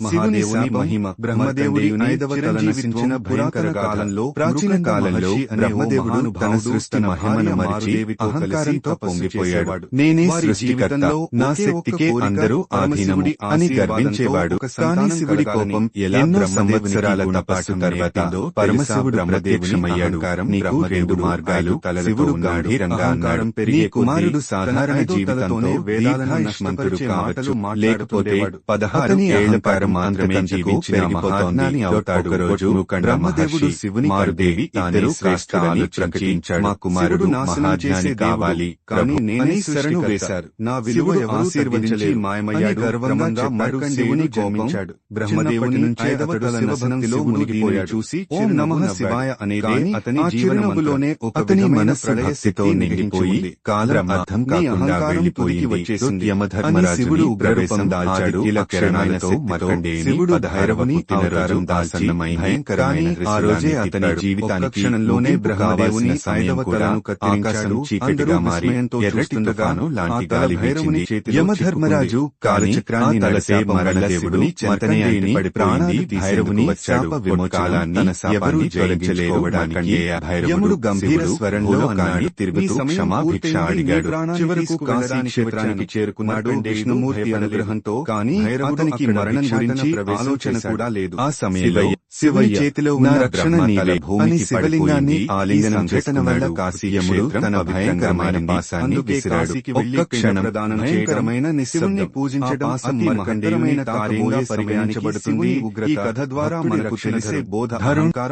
మహాదేవుని మహిమ బ్రహ్మదేవుడి ఐదవ తల నశించిన భయంకర కాలంలో ప్రాచీన కాలంలో బ్రహ్మదేవుడు తన సృష్టి మహిమను మరిచి అహంకారంతో పొంగిపోయాడు నేనే సృష్టికర్త నా శక్తికే అందరూ ఆధీనము అని గర్వించేవాడు. కానీ శివుడి కోపం ఎలా సంవత్సరాల తపస్సు తర్వాత పరమశివుడు నీకు రెండు మార్గాలు శివుడు గంభీరంగా అన్నాడు. నీ కుమారుడు సాధారణ జీవితంతో వేదాలమంతుడు కావచ్చు లేకపోతే పదహారు ఏళ్ళ పాటు మాత్రమే జీవించిన మహాత్మాని అవుతాడు రోజు బ్రహ్మదేవుడు శివుని మారుదేవి ఇద్దరు శ్రేష్ఠులని ప్రకటించాడు మా కుమారుడు మహాజ్ఞాని కావాలి. కానీ నేనే శరణు వేశారు నా విలువ ఆశీర్వదించి మాయమయ్యాడు. గర్వంగా మరు శివుని గోమించాడు బ్రహ్మదేవుని నుంచి అతడు శివభక్తిలో మునిగిపోయాడు. చూసి ఓం నమః శివాయ అనేది అతని జీవనములోనే అతని మనస్సు భక్తితో నిండిపోయి కాలం అర్థం కాకుండా వెళ్ళిపోయి వచ్చేసింది. యమధర్మరాజు శివుడు ఉగ్రరూపం దాల్చాడు. కిరణాలతో మరొండేని శివుడు భైరవని అవతారం దాల్చిన్నమై భయంకరమైన ఆ రోజే అతని జీవితానికి క్షణంలోనే బ్రహ్మదేవుని తలను కత్తిరించాడు. చీకటిగా మారి ఎర్రటి తుఫాను లాంటి గాలి వీచింది. యమధర్మరాజు కాలచక్రాన్ని నలసే చెంతనే భైరవుని శాప ఎవరూ గంభీర స్వరంలో అన్నాడు. తిరుగుతూ క్షమాభిక్ష అడిగాడు. చివరకు కాశీ క్షేత్రానికి చేరుకున్నాడు విష్ణుమూర్తి అనుగ్రహంతో కానీ అతనికి మరణం గురించి ఆలోచన కూడా లేదు. ఆ సమయంలో శివయ్య చేతిలో ఉన్న రక్షణ నీవే. భూమికి శివలింగాన్ని ఆలింగనం చేసిన వల్ల కాశీయముడు తన భయంకరమైన పాసాన్ని విసిరాడు. ఒక్క క్షణం భయంకరమైన నిశివుణ్ణి పూజించడం అతి మహండరమైన కార్యంగా పరిగణించబడుతుంది. ఈ కథ ద్వారా మనకు తెలిసే బోధ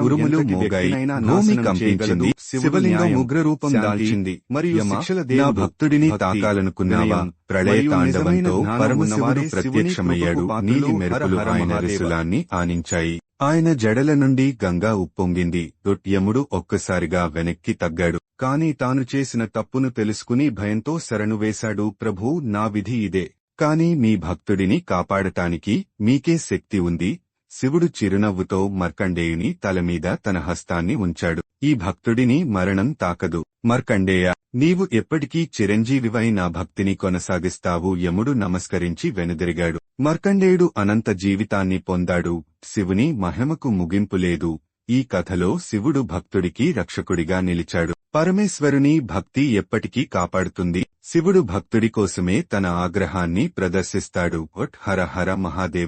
ఉరుములు మోగాయి భూమి కంపించింది శివలింగం ఉగ్ర రూపం దాల్చింది. మరియు శిక్షల దేవ భక్తుడిని తాకాలనుకున్నావా? ప్రళయ తాండవంతో పరమశివుడు ప్రత్యక్షమయ్యాడు. నీలి మెరుపులు ఆయన రిసులాన్ని ఆనించాయి. ఆయన జడల నుండి గంగా ఉప్పొంగింది. దొట్యముడు ఒక్కసారిగా వెనక్కి తగ్గాడు. కాని తాను చేసిన తప్పును తెలుసుకుని భయంతో శరణు వేశాడు ప్రభూ నా విధి ఇదే. కాని మీ భక్తుడిని కాపాడటానికి మీకే శక్తి ఉంది. శివుడు చిరునవ్వుతో మార్కండేయుని తలమీద తన హస్తాన్ని ఉంచాడు. ఈ భక్తుడిని మరణం తాకదు. మార్కండేయ నీవు ఎప్పటికీ చిరంజీవివై నా భక్తిని కొనసాగిస్తావు యముడు నమస్కరించి వెనుదిరిగాడు. మర్కండేయుడు అనంత జీవితాన్ని పొందాడు శివుని మహిమకు ముగింపు లేదు. ఈ కథలో శివుడు భక్తుడికి రక్షకుడిగా నిలిచాడు. పరమేశ్వరుని భక్తి ఎప్పటికీ కాపాడుతుంది. శివుడు భక్తుడి కోసమే తన ఆగ్రహాన్ని ప్రదర్శిస్తాడు. ఒట్ హర హర మహాదేవ